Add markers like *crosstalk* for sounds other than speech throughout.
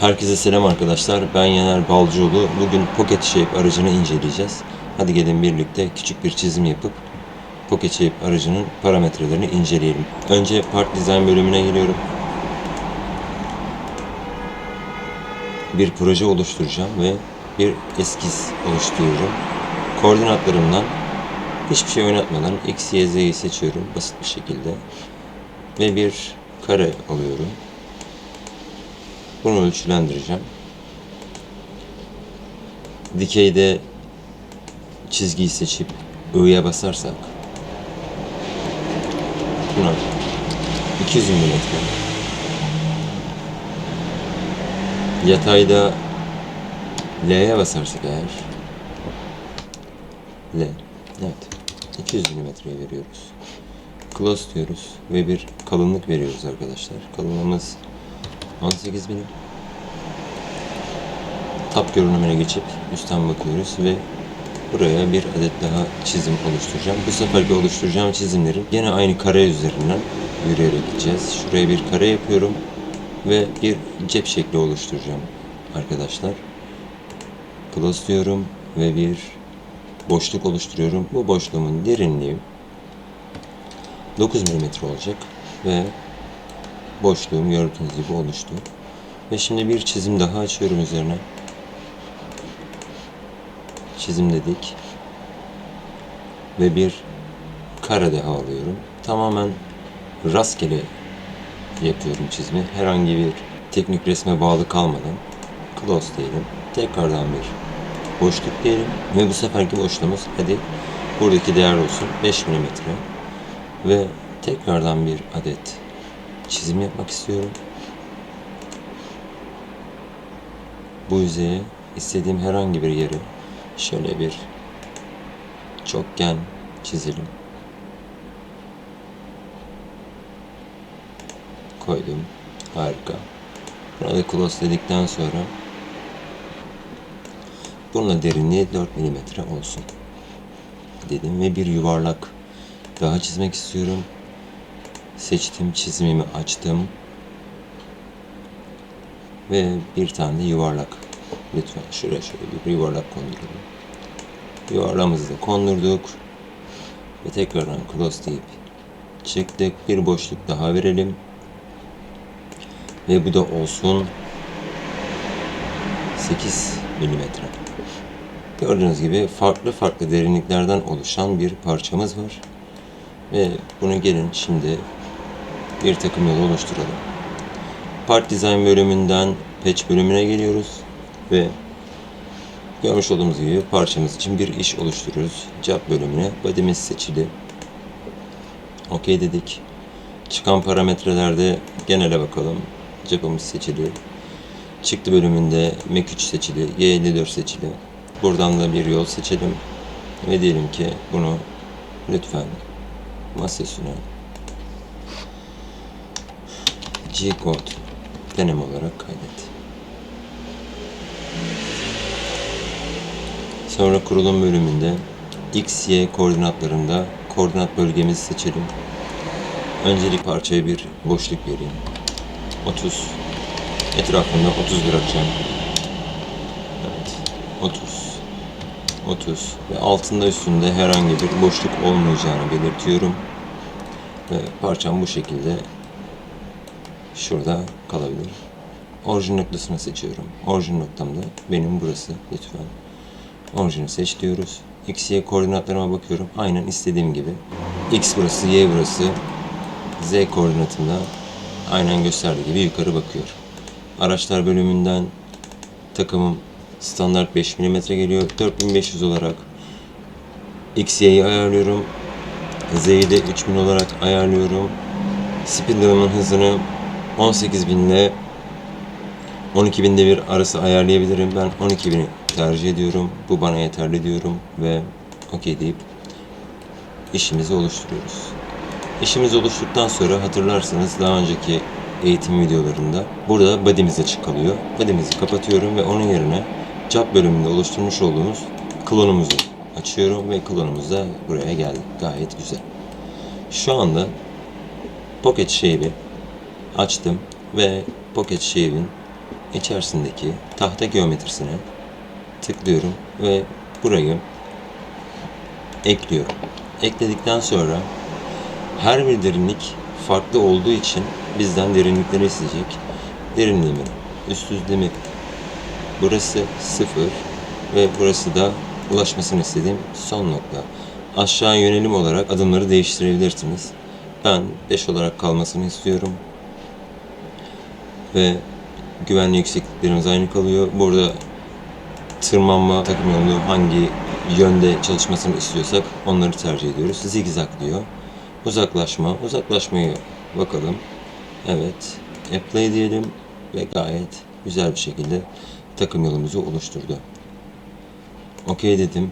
Herkese selam arkadaşlar. Ben Yener Balcıoğlu. Bugün Pocket Shape aracını inceleyeceğiz. Hadi gelin birlikte küçük bir çizim yapıp Pocket Shape aracının parametrelerini inceleyelim. Önce Part Design bölümüne geliyorum. Bir proje oluşturacağım ve bir eskiz oluşturuyorum. Koordinatlarımdan hiçbir şey oynatmadan X, Y, Z'yi seçiyorum basit bir şekilde. Ve bir kare alıyorum. Bunu ölçülendireceğim. Dikeyde çizgiyi seçip I'ya basarsak buna 200 mm yatayda L'ye basarsak eğer L evet 200 mm'ye veriyoruz. Close diyoruz ve bir kalınlık veriyoruz arkadaşlar. Kalınlığımız 18 birim. Tap görünümüne geçip üstten bakıyoruz ve buraya bir adet daha çizim oluşturacağım. Bu seferki oluşturacağım çizimlerin gene aynı kare üzerinden yürüyerek gideceğiz. Şuraya bir kare yapıyorum ve bir cep şekli oluşturacağım arkadaşlar. Close diyorum ve bir boşluk oluşturuyorum. Bu boşluğumun derinliği 9 mm olacak ve boşluğum gördüğünüz gibi oluştu. Ve şimdi bir çizim daha açıyorum üzerine. Çizim dedik. Ve bir kare daha alıyorum. Tamamen rastgele yapıyorum çizimi. Herhangi bir teknik resme bağlı kalmadan. Close diyelim. Tekrardan bir boşluk diyelim. Ve bu seferki boşluğumuz hadi buradaki değer olsun 5 mm. Ve tekrardan bir adet çizim yapmak istiyorum. Bu yüzeye istediğim herhangi bir yere şöyle bir çokgen çizelim. Koydum. Harika. Buna da close dedikten sonra bununla derinliği 4 mm olsun dedim ve bir yuvarlak daha çizmek istiyorum. Seçtim, çizimimi açtım. Ve bir tane yuvarlak. Lütfen şuraya şöyle bir yuvarlak konduralım. Yuvarlağımızı da kondurduk. Ve tekrardan close deyip çıktık. Bir boşluk daha verelim. Ve bu da olsun 8 milimetre. Gördüğünüz gibi farklı farklı derinliklerden oluşan bir parçamız var. Ve bunu gelin şimdi bir takım yolu oluşturalım. Part Design bölümünden Patch bölümüne geliyoruz ve görmüş olduğumuz gibi parçamız için bir iş oluşturuyoruz. Job bölümüne body'miz seçili. OK dedik. Çıkan parametrelerde genele bakalım. Job'ımız seçili. Çıktı bölümünde Mac 3 seçili, Y54 seçili. Buradan da bir yol seçelim. Ve diyelim ki bunu lütfen masa üstüne G-code deneme olarak kaydet. Sonra kurulum bölümünde X, Y koordinatlarında koordinat bölgemizi seçelim. Öncelik parçaya bir boşluk vereyim. 30 etrafında 30 bırakacağım. Evet. 30 30 ve altında üstünde herhangi bir boşluk olmayacağını belirtiyorum. Ve parçam bu şekilde şurada kalabilir. Orijin noktasını seçiyorum. Orijin noktamda benim burası lütfen. Orijini seç diyoruz. X, Y koordinatlarıma bakıyorum. Aynen istediğim gibi. X burası, Y burası. Z koordinatında aynen gösterdiği gibi yukarı bakıyor. Araçlar bölümünden takımım standart 5 mm geliyor. 4500 olarak X, Y'yi ayarlıyorum. Z'yi de 3000 olarak ayarlıyorum. Spindle'ımın hızını 18.000 ile 12.000'de bir arası ayarlayabilirim. Ben 12.000'i tercih ediyorum. Bu bana yeterli diyorum ve okey deyip işimizi oluşturuyoruz. İşimiz oluştuktan sonra hatırlarsanız daha önceki eğitim videolarında burada body'miz açık kalıyor. Body'mizi kapatıyorum ve onun yerine job bölümünde oluşturmuş olduğumuz klonumuzu açıyorum ve klonumuz da buraya geldi. Gayet güzel. Şu anda Pocket Shape'i açtım ve Pocket Shape'in içerisindeki tahta geometrisine tıklıyorum ve burayı ekliyorum. Ekledikten sonra her bir derinlik farklı olduğu için bizden derinlikleri isteyecek. Derinliğimin üst düzlemi burası sıfır ve burası da ulaşmasını istediğim son nokta. Aşağı yönelim olarak adımları değiştirebilirsiniz. Ben 5 olarak kalmasını istiyorum. Ve güvenli yüksekliklerimiz aynı kalıyor. Burada tırmanma takım yolu hangi yönde çalışmasını istiyorsak onları tercih ediyoruz. Zigzag diyor. Uzaklaşma. Uzaklaşmayı bakalım. Evet. Apply diyelim ve gayet güzel bir şekilde takım yolumuzu oluşturdu. Okey dedim.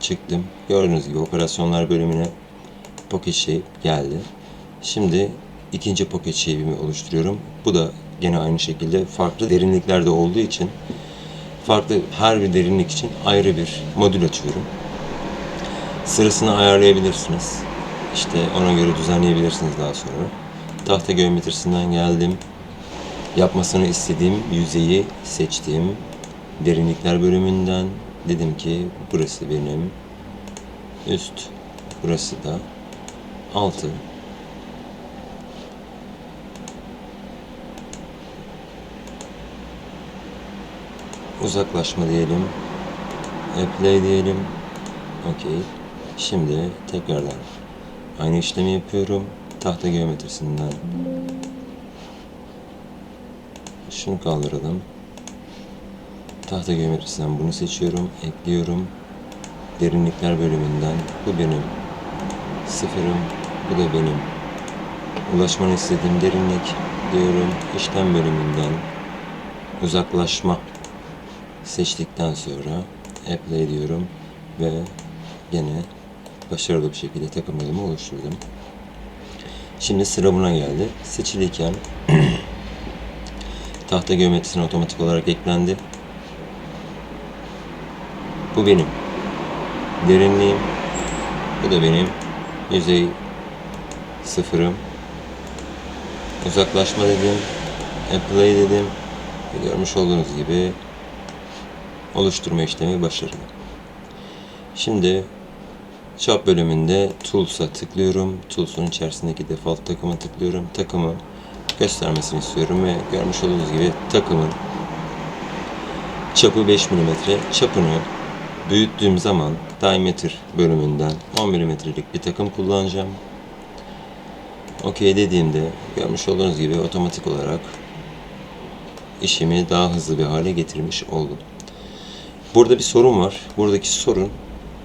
Çıktım. Gördüğünüz gibi operasyonlar bölümüne Pocket Shape geldi. Şimdi ikinci Pocket Shape'imi oluşturuyorum. Bu da gene aynı şekilde farklı derinliklerde olduğu için farklı her bir derinlik için ayrı bir modül açıyorum. Sırasını ayarlayabilirsiniz. İşte ona göre düzenleyebilirsiniz daha sonra. Tahta geometrisinden geldim. Yapmasını istediğim yüzeyi seçtim. Derinlikler bölümünden dedim ki burası benim üst, burası da altı. Uzaklaşma diyelim. Apply diyelim. Okey. Şimdi tekrardan aynı işlemi yapıyorum. Tahta geometrisinden şunu kaldıralım. Tahta geometrisinden bunu seçiyorum, ekliyorum. Derinlikler bölümünden bu benim sıfırım, bu da benim ulaşmanı istediğim derinlik diyorum. İşlem bölümünden uzaklaşma seçtikten sonra apply diyorum ve gene başarılı bir şekilde takım yolumu oluşturdum. Şimdi sıra buna geldi. Seçiliyken *clears throat* tahta geometrisine otomatik olarak eklendi. Bu benim derinliğim. Bu da benim yüzey sıfırım. Uzaklaşma dedim. Apply dedim. Görmüş olduğunuz gibi oluşturma işlemi başarılı. Şimdi Shop bölümünde Tools'a tıklıyorum. Tools'un içerisindeki default takıma tıklıyorum. Takımı göstermesini istiyorum ve görmüş olduğunuz gibi takımın çapı 5 mm. Çapını büyüttüğüm zaman diameter bölümünden 10 mm'lik bir takım kullanacağım. OK dediğimde görmüş olduğunuz gibi otomatik olarak işimi daha hızlı bir hale getirmiş oldum. Burada bir sorun var. Buradaki sorun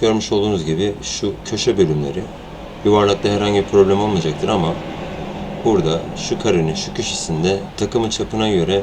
görmüş olduğunuz gibi şu köşe bölümleri yuvarlakta herhangi bir problem olmayacaktır ama burada şu karenin şu köşesinde takımın çapına göre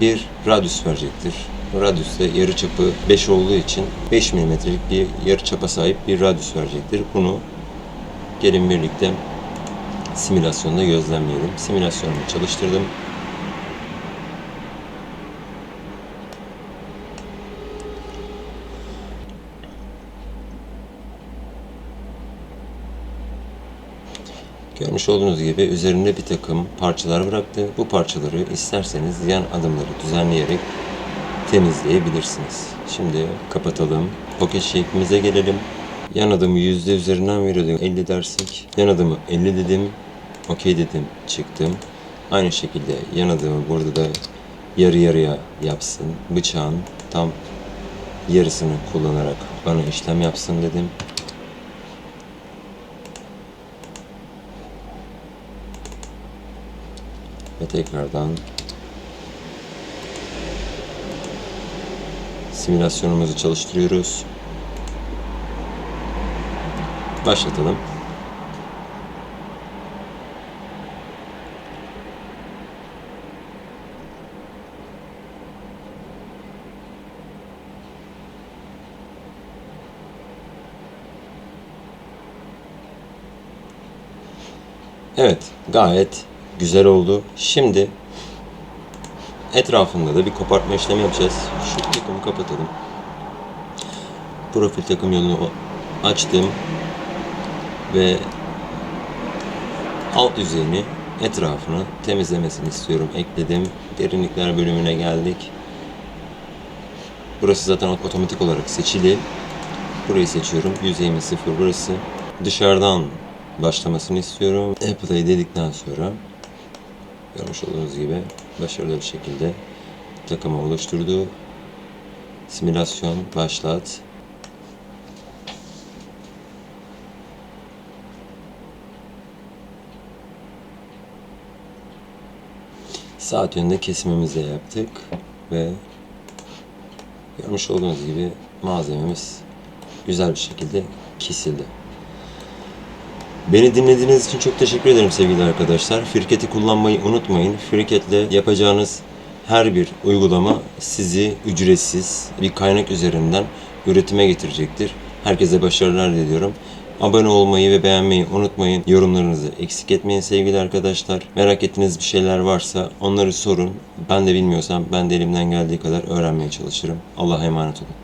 bir radyus verecektir. Radyus da yarı çapı 5 olduğu için 5 milimetrelik bir yarı çapa sahip bir radyus verecektir. Bunu gelin birlikte simülasyonda gözlemleyelim. Simülasyonumu çalıştırdım. Görmüş olduğunuz gibi üzerinde bir takım parçalar bıraktı. Bu parçaları isterseniz yan adımları düzenleyerek temizleyebilirsiniz. Şimdi kapatalım. Pocket shape'imize gelelim. Yan adımı yüzde üzerinden veriyordu 50 dersek. Yan adımı 50 dedim. Okey dedim. Çıktım. Aynı şekilde yan adımı burada da yarı yarıya yapsın. Bıçağın tam yarısını kullanarak bana işlem yapsın dedim. Ve tekrardan simülasyonumuzu çalıştırıyoruz. Başlatalım. Evet, gayet güzel oldu. Şimdi etrafında da bir kopartma işlemi yapacağız. Şu takımı kapatalım. Profil takım yolunu açtım ve alt yüzeyini etrafını temizlemesini istiyorum. Ekledim. Derinlikler bölümüne geldik. Burası zaten otomatik olarak seçili. Burayı seçiyorum. Yüzeyimiz sıfır burası. Dışarıdan başlamasını istiyorum. Apply dedikten sonra görmüş olduğunuz gibi başarılı bir şekilde takımı oluşturdu. Simülasyon başlat. Saat yönünde kesimimizi de yaptık ve görmüş olduğunuz gibi malzememiz güzel bir şekilde kesildi. Beni dinlediğiniz için çok teşekkür ederim sevgili arkadaşlar. Firket'i kullanmayı unutmayın. Firket'le yapacağınız her bir uygulama sizi ücretsiz bir kaynak üzerinden üretime getirecektir. Herkese başarılar diliyorum. Abone olmayı ve beğenmeyi unutmayın. Yorumlarınızı eksik etmeyin sevgili arkadaşlar. Merak ettiğiniz bir şeyler varsa onları sorun. Ben de bilmiyorsam ben de elimden geldiği kadar öğrenmeye çalışırım. Allah'a emanet olun.